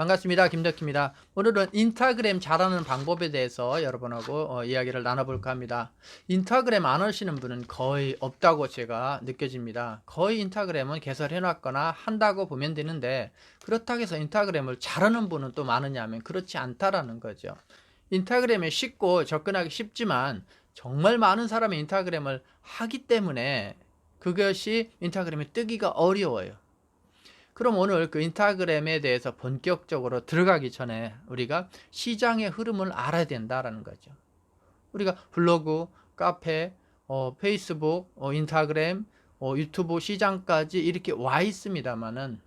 반갑습니다. 김덕희입니다. 오늘은 인스타그램 잘하는 방법에 대해서 여러분하고 어, 이야기를 나눠볼까 합니다. 인스타그램 안 하시는 분은 거의 없다고 제가 느껴집니다. 거의 인스타그램은 개설해놨거나 한다고 보면 되는데 그렇다고 해서 인스타그램을 잘하는 분은 또 많으냐 하면 그렇지 않다라는 거죠. 인스타그램에 쉽고 접근하기 쉽지만 정말 많은 사람이 인스타그램을 하기 때문에 그것이 인스타그램이 뜨기가 어려워요. 그럼 오늘 그 인스타그램에 대해서 본격적으로 들어가기 전에 우리가 시장의 흐름을 알아야 된다라는 거죠. 우리가 블로그, 카페, 어, 페이스북, 어, 인스타그램, 어, 유튜브 시장까지 이렇게 와 있습니다만은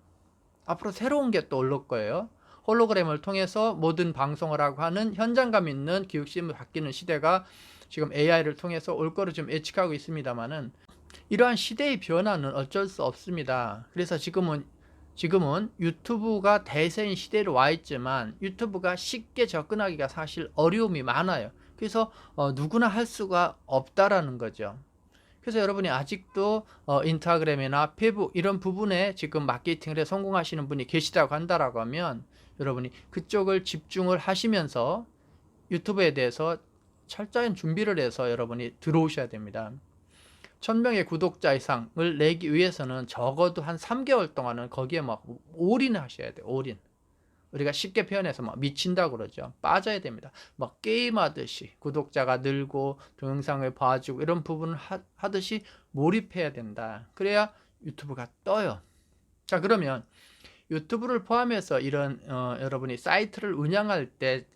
앞으로 새로운 게 또 올릴 거예요. 홀로그램을 통해서 모든 방송을 하고 하는 현장감 있는 교육심을 바뀌는 시대가 지금 AI를 통해서 올 거로 좀 예측하고 있습니다만은 이러한 시대의 변화는 어쩔 수 없습니다. 그래서 지금은 지금은 유튜브가 대세인 시대로 와 있지만 유튜브가 쉽게 접근하기가 사실 어려움이 많아요. 그래서 어, 누구나 할 수가 없다라는 거죠. 그래서 여러분이 아직도 어, 인스타그램이나 페북 이런 부분에 지금 마케팅을 해 성공하시는 분이 계시다고 한다라고 하면 여러분이 그쪽을 집중을 하시면서 유튜브에 대해서 철저한 준비를 해서 여러분이 들어오셔야 됩니다. 1000명의 구독자 이상을 내기 위해서는 적어도 한 3개월 동안은 거기에 막 올인을 하셔야 돼요. 올인. 우리가 쉽게 표현해서 막 미친다고 그러죠. 빠져야 됩니다. 막 게임하듯이 구독자가 늘고 동영상을 봐주고 이런 부분을 하, 듯이 몰입해야 된다. 그래야 유튜브가 떠요. 자 그러면 유튜브를 포함해서 이런 어, 여러분이 사이트를 운영할 때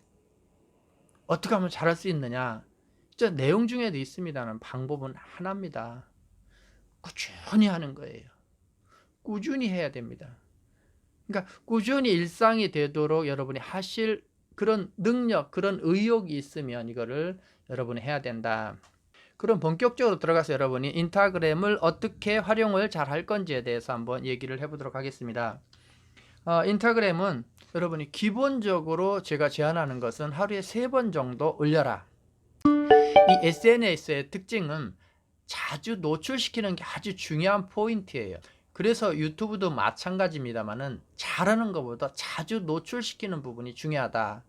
어떻게 하면 잘할 수 있느냐? 진짜 내용 중에도 있습니다는 방법은 하나입니다. 꾸준히 하는 거예요. 꾸준히 해야 됩니다. 그러니까 꾸준히 일상이 되도록 여러분이 하실 그런 능력, 그런 의욕이 있으면 이거를 여러분이 해야 된다. 그럼 본격적으로 들어가서 여러분이 인스타그램을 어떻게 활용을 잘 할 건지에 대해서 한번 얘기를 해보도록 하겠습니다. 어, 인스타그램은 여러분이 기본적으로 제가 제안하는 것은 하루에 세 번 정도 올려라. 이 SNS의 특징은 자주 노출시키는 게 아주 중요한 포인트예요. 그래서 유튜브도 마찬가지입니다만은 잘하는 것보다 자주 노출시키는 부분이 중요하다.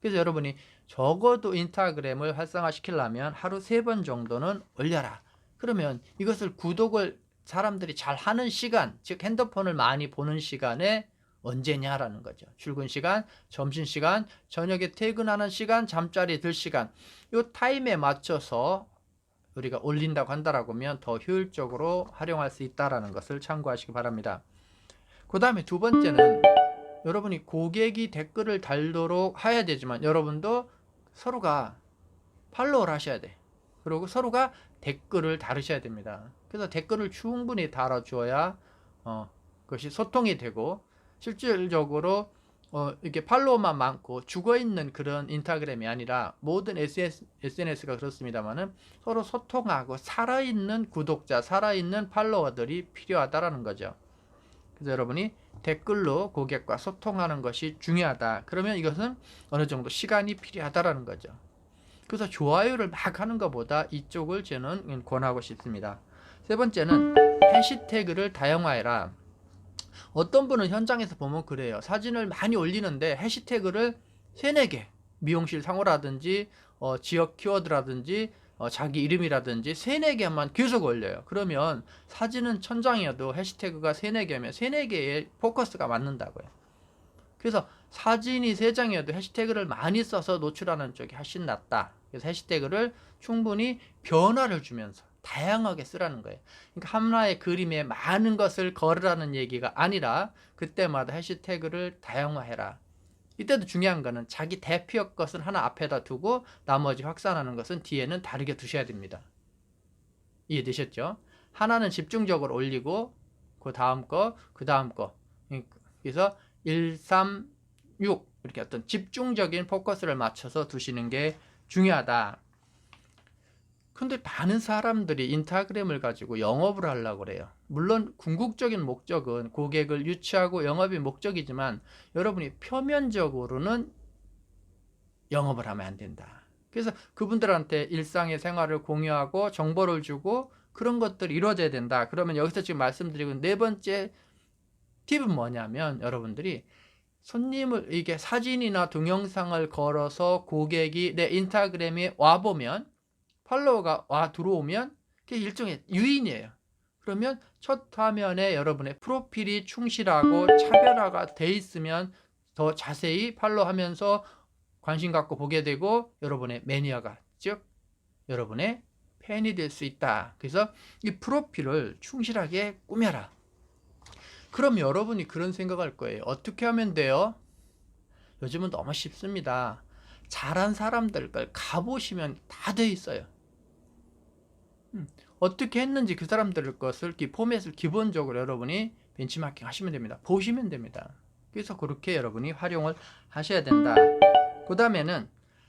그래서 여러분이 적어도 인스타그램을 활성화시키려면 하루 세 번 정도는 올려라. 그러면 이것을 구독을 사람들이 잘 하는 시간, 즉 핸드폰을 많이 보는 시간에 언제냐라는 거죠. 출근 시간, 점심 시간, 저녁에 퇴근하는 시간, 잠자리 들 시간. 이 타임에 맞춰서 우리가 올린다고 한다라고 하면 더 효율적으로 활용할 수 있다라는 것을 참고하시기 바랍니다. 그 다음에 두 번째는 여러분이 고객이 댓글을 달도록 해야 되지만 여러분도 서로가 팔로우를 하셔야 돼. 그리고 서로가 댓글을 다루셔야 됩니다. 그래서 댓글을 충분히 달아주어야 어, 그것이 소통이 되고 실질적으로 어, 이렇게 팔로워만 많고 죽어 있는 그런 인스타그램이 아니라 모든 SNS, SNS가 그렇습니다만은 서로 소통하고 살아있는 구독자, 살아있는 팔로워들이 필요하다라는 거죠. 그래서 여러분이 댓글로 고객과 소통하는 것이 중요하다. 그러면 이것은 어느 정도 시간이 필요하다라는 거죠. 그래서 좋아요를 막 하는 것보다 이쪽을 저는 권하고 싶습니다. 세 번째는 해시태그를 다양화해라. 어떤 분은 현장에서 보면 그래요. 사진을 많이 올리는데 해시태그를 세네 개 미용실 상호라든지 어, 지역 키워드라든지 어, 자기 이름이라든지 세네 개만 계속 올려요. 그러면 사진은 천장이어도 해시태그가 세네 개면 세네 개의 포커스가 맞는다고요. 그래서 사진이 세 장이어도 해시태그를 많이 써서 노출하는 쪽이 훨씬 낫다. 그래서 해시태그를 충분히 변화를 주면서 다양하게 쓰라는 거예요. 그러니까 하나의 그림에 많은 것을 걸으라는 얘기가 아니라 그때마다 해시태그를 다양화해라. 이때도 중요한 거는 자기 대표 것은 하나 앞에다 두고 나머지 확산하는 것은 뒤에는 다르게 두셔야 됩니다. 이해되셨죠? 하나는 집중적으로 올리고 그 다음 거, 그 다음 거. 그래서 1, 3, 6 이렇게 어떤 집중적인 포커스를 맞춰서 두시는 게 중요하다. 근데 많은 사람들이 인스타그램을 가지고 영업을 하려고 그래요. 물론 궁극적인 목적은 고객을 유치하고 영업이 목적이지만 여러분이 표면적으로는 영업을 하면 안 된다. 그래서 그분들한테 일상의 생활을 공유하고 정보를 주고 그런 것들이 이루어져야 된다. 그러면 여기서 지금 말씀드리고 네 번째 팁은 뭐냐면 여러분들이 손님을 이게 사진이나 동영상을 걸어서 고객이 내 인스타그램에 와 보면 팔로워가 와 들어오면 그게 일종의 유인이에요. 그러면 첫 화면에 여러분의 프로필이 충실하고 차별화가 돼 있으면 더 자세히 팔로우하면서 관심 갖고 보게 되고 여러분의 매니아가 즉 여러분의 팬이 될 수 있다. 그래서 이 프로필을 충실하게 꾸며라. 그럼 여러분이 그런 생각할 거예요. 어떻게 하면 돼요? 요즘은 너무 쉽습니다. 잘한 사람들 걸 가보시면 다 돼 있어요. 음, 어떻게 했는지 그 사람들 것을 기- 포맷을 기본적으로 여러분이 벤치마킹 하시면 됩니다. 보시면 됩니다. 그래서 그렇게 여러분이 활용을 하셔야 된다. 그 다음에는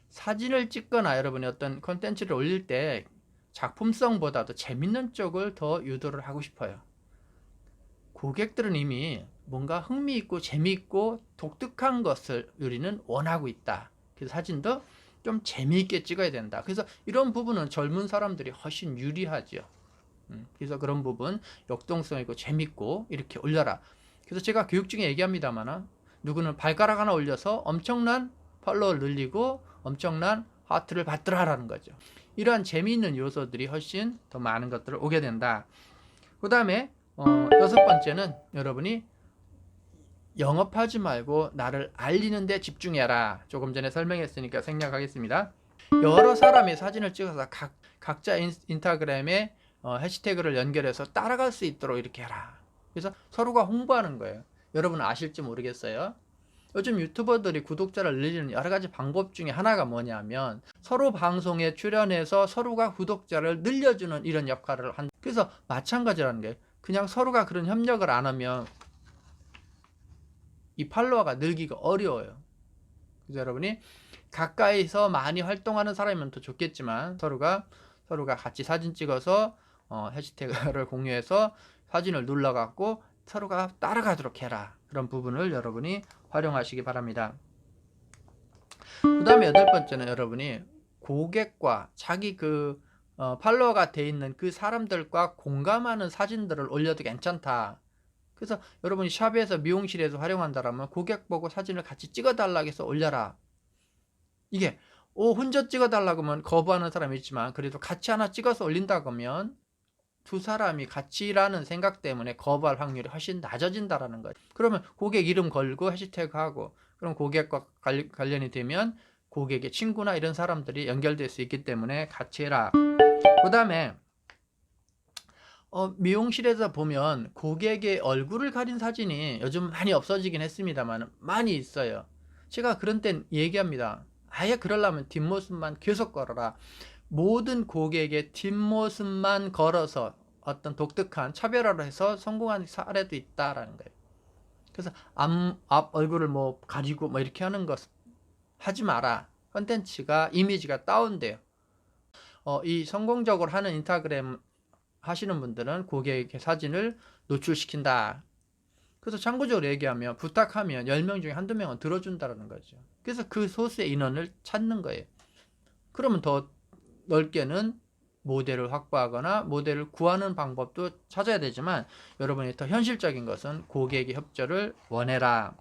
사진을 찍거나 여러분이 어떤 컨텐츠를 올릴 때 작품성보다도 재밌는 쪽을 더 유도를 하고 싶어요. 고객들은 이미 뭔가 흥미있고 재미있고 독특한 것을 우리는 원하고 있다. 그래서 사진도 좀 재미있게 찍어야 된다. 그래서 이런 부분은 젊은 사람들이 훨씬 유리하죠. 음, 그래서 그런 부분 역동성 있고 재밌고 이렇게 올려라. 그래서 제가 교육 중에 얘기합니다만 누구는 발가락 하나 올려서 엄청난 팔로워를 늘리고 엄청난 하트를 받더라라는 거죠. 이러한 재미있는 요소들이 훨씬 더 많은 것들을 오게 된다. 그 다음에 어, 여섯 번째는 여러분이 영업하지 말고 나를 알리는 데 집중해라. 조금 전에 설명했으니까 생략하겠습니다. 여러 사람의 사진을 찍어서 각, 각자 인, 인스타그램에 어, 해시태그를 연결해서 따라갈 수 있도록 이렇게 해라. 그래서 서로가 홍보하는 거예요. 여러분 아실지 모르겠어요. 요즘 유튜버들이 구독자를 늘리는 여러 가지 방법 중에 하나가 뭐냐면 서로 방송에 출연해서 서로가 구독자를 늘려주는 이런 역할을 한. 그래서 마찬가지라는 게 그냥 서로가 그런 협력을 안 하면 이 팔로워가 늘기가 어려워요. 그래서 여러분이 가까이서 많이 활동하는 사람이면 더 좋겠지만 서로가 서로가 같이 사진 찍어서 어, 해시태그를 공유해서 사진을 눌러갖고 서로가 따라가도록 해라. 그런 부분을 여러분이 활용하시기 바랍니다. 그 다음에 여덟 번째는 여러분이 고객과 자기 그 어, 팔로워가 돼 있는 그 사람들과 공감하는 사진들을 올려도 괜찮다. 그래서 여러분이 샵에서 미용실에서 활용한다라면 고객 보고 사진을 같이 찍어달라고 해서 올려라. 이게 오 혼자 찍어달라고 하면 거부하는 사람이 있지만 그래도 같이 하나 찍어서 올린다고 하면 두 사람이 같이라는 생각 때문에 거부할 확률이 훨씬 낮아진다라는 거예요. 그러면 고객 이름 걸고 해시태그하고 그럼 고객과 관- 관련이 되면 고객의 친구나 이런 사람들이 연결될 수 있기 때문에 같이 해라. 그 다음에 어, 미용실에서 보면 고객의 얼굴을 가린 사진이 요즘 많이 없어지긴 했습니다만 많이 있어요. 제가 그런 땐 얘기합니다. 아예 그러려면 뒷모습만 계속 걸어라. 모든 고객의 뒷모습만 걸어서 어떤 독특한 차별화를 해서 성공한 사례도 있다라는 거예요. 그래서 앞, 앞 얼굴을 뭐 가리고 뭐 이렇게 하는 것 하지 마라. 컨텐츠가 이미지가 다운돼요. 어, 이 성공적으로 하는 인스타그램 하시는 분들은 고객의 사진을 노출시킨다. 그래서 참고적으로 얘기하면 부탁하면 10명 중에 한두 명은 들어준다는 거죠. 그래서 그 소수의 인원을 찾는 거예요. 그러면 더 넓게는 모델을 확보하거나 모델을 구하는 방법도 찾아야 되지만 여러분이 더 현실적인 것은 고객의 협조를 원해라.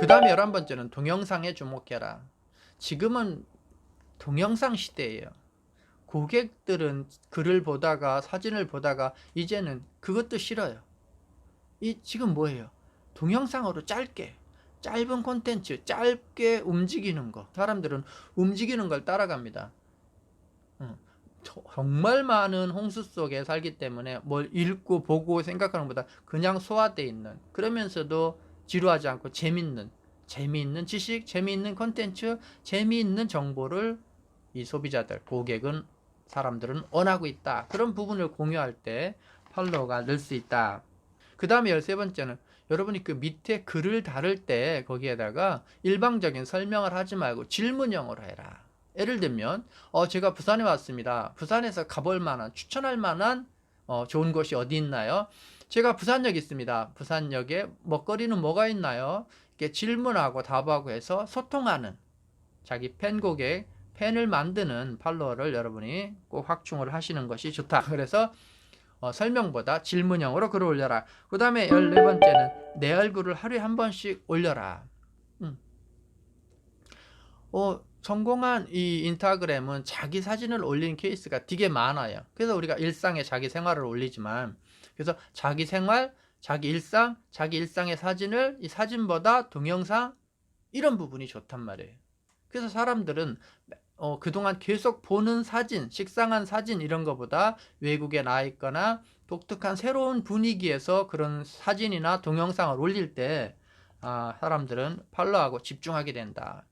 그 다음에 열한 번째는 동영상에 주목해라. 지금은 동영상 시대예요. 고객들은 글을 보다가 사진을 보다가 이제는 그것도 싫어요. 이 지금 뭐예요? 동영상으로 짧게 짧은 콘텐츠 짧게 움직이는 거 사람들은 움직이는 걸 따라갑니다. 정말 많은 홍수 속에 살기 때문에 뭘 읽고 보고 생각하는 것보다 그냥 소화돼 있는 그러면서도 지루하지 않고 재밌는 재미있는 지식, 재미있는 콘텐츠, 재미있는 정보를 이 소비자들, 고객은 사람들은 원하고 있다. 그런 부분을 공유할 때 팔로워가 늘 수 있다. 그 다음에 열세 번째는 여러분이 그 밑에 글을 다룰 때 거기에다가 일방적인 설명을 하지 말고 질문형으로 해라. 예를 들면, 어, 제가 부산에 왔습니다. 부산에서 가볼 만한, 추천할 만한 어, 좋은 곳이 어디 있나요? 제가 부산역 있습니다. 부산역에 먹거리는 뭐가 있나요? 이렇게 질문하고 답하고 해서 소통하는 자기 팬 고객, 팬을 만드는 팔로워를 여러분이 꼭 확충을 하시는 것이 좋다. 그래서 어, 설명보다 질문형으로 글을 올려라. 그 다음에 14번째는 내 얼굴을 하루에 한 번씩 올려라. 음. 어, 성공한 이 인스타그램은 자기 사진을 올리는 케이스가 되게 많아요. 그래서 우리가 일상에 자기 생활을 올리지만, 그래서 자기 생활, 자기 일상, 자기 일상의 사진을 이 사진보다 동영상 이런 부분이 좋단 말이에요. 그래서 사람들은 어, 그동안 계속 보는 사진, 식상한 사진 이런 거보다 외국에 나 있거나 독특한 새로운 분위기에서 그런 사진이나 동영상을 올릴 때 아, 사람들은 팔로우하고 집중하게 된다.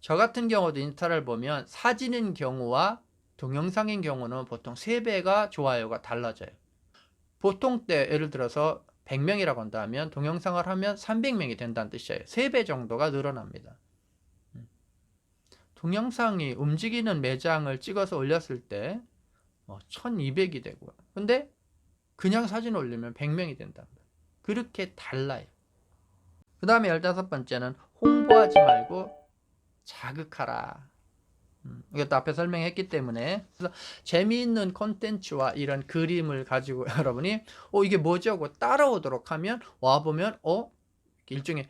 저 같은 경우도 인스타를 보면 사진인 경우와 동영상인 경우는 보통 3배가 좋아요가 달라져요. 보통 때 예를 들어서 100명이라고 한다면 동영상을 하면 300명이 된다는 뜻이에요. 3배 정도가 늘어납니다. 음. 동영상이 움직이는 매장을 찍어서 올렸을 때 1200이 되고요. 근데 그냥 사진 올리면 100명이 된답니다. 그렇게 달라요. 그 다음에 15번째는 홍보하지 말고 자극하라. 음, 이것도 앞에 설명했기 때문에 그래서 재미있는 콘텐츠와 이런 그림을 가지고 여러분이 어 이게 뭐지 하고 따라오도록 하면 와 보면 어 일종의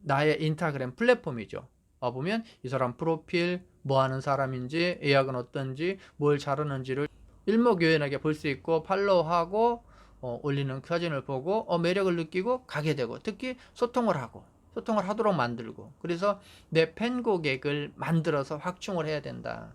나의 인스타그램 플랫폼이죠. 와 보면 이 사람 프로필 뭐 하는 사람인지 예약은 어떤지 뭘 잘하는지를 일목요연하게 볼 수 있고 팔로우하고 어, 올리는 사진을 보고 어, 매력을 느끼고 가게 되고 특히 소통을 하고 소통을 하도록 만들고 그래서 내 팬 고객을 만들어서 확충을 해야 된다.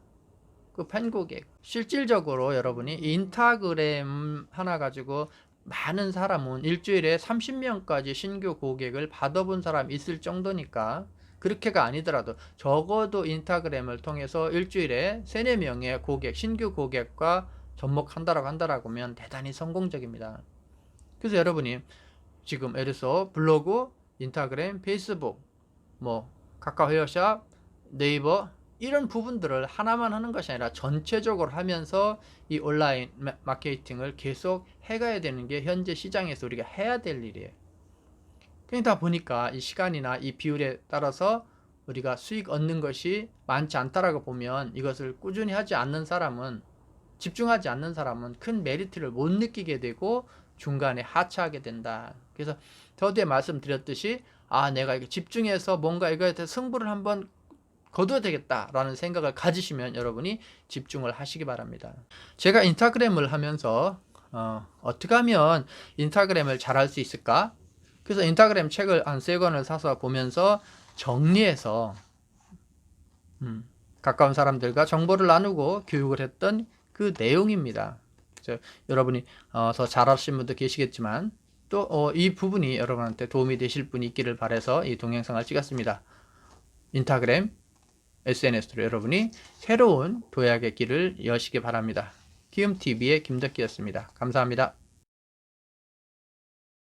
그 팬 고객 실질적으로 여러분이 인스타그램 하나 가지고 많은 사람은 일주일에 30명까지 신규 고객을 받아본 사람 있을 정도니까 그렇게가 아니더라도 적어도 인스타그램을 통해서 일주일에 3, 4명의 고객, 신규 고객과 접목한다라고 한다라고 하면 대단히 성공적입니다. 그래서 여러분이 지금 예를 들어서 블로그, 인스타그램, 페이스북, 뭐 카카오 헤어샵, 네이버 이런 부분들을 하나만 하는 것이 아니라 전체적으로 하면서 이 온라인 마- 마케팅을 계속 해가야 되는 게 현재 시장에서 우리가 해야 될 일이에요. 그러다 보니까 이 시간이나 이 비율에 따라서 우리가 수익 얻는 것이 많지 않다라고 보면 이것을 꾸준히 하지 않는 사람은 집중하지 않는 사람은 큰 메리트를 못 느끼게 되고 중간에 하차하게 된다. 그래서 저도에 말씀드렸듯이 아 내가 이게 집중해서 뭔가 이거에 대해 승부를 한번 거둬야 되겠다라는 생각을 가지시면 여러분이 집중을 하시기 바랍니다. 제가 인스타그램을 하면서 어, 어떻게 하면 인스타그램을 잘할 수 있을까? 그래서 인스타그램 책을 한 세 권을 사서 보면서 정리해서 음, 가까운 사람들과 정보를 나누고 교육을 했던 그 내용입니다. 그래서 여러분이 어, 더 잘하신 분도 계시겠지만 또이 부분이 여러분한테 도움이 되실 분이 있기를 바래서 이 동영상을 찍었습니다. 인스타그램, SNS로 여러분이 새로운 도약의 길을 여시기 바랍니다. 키움TV의 김덕기였습니다. 감사합니다.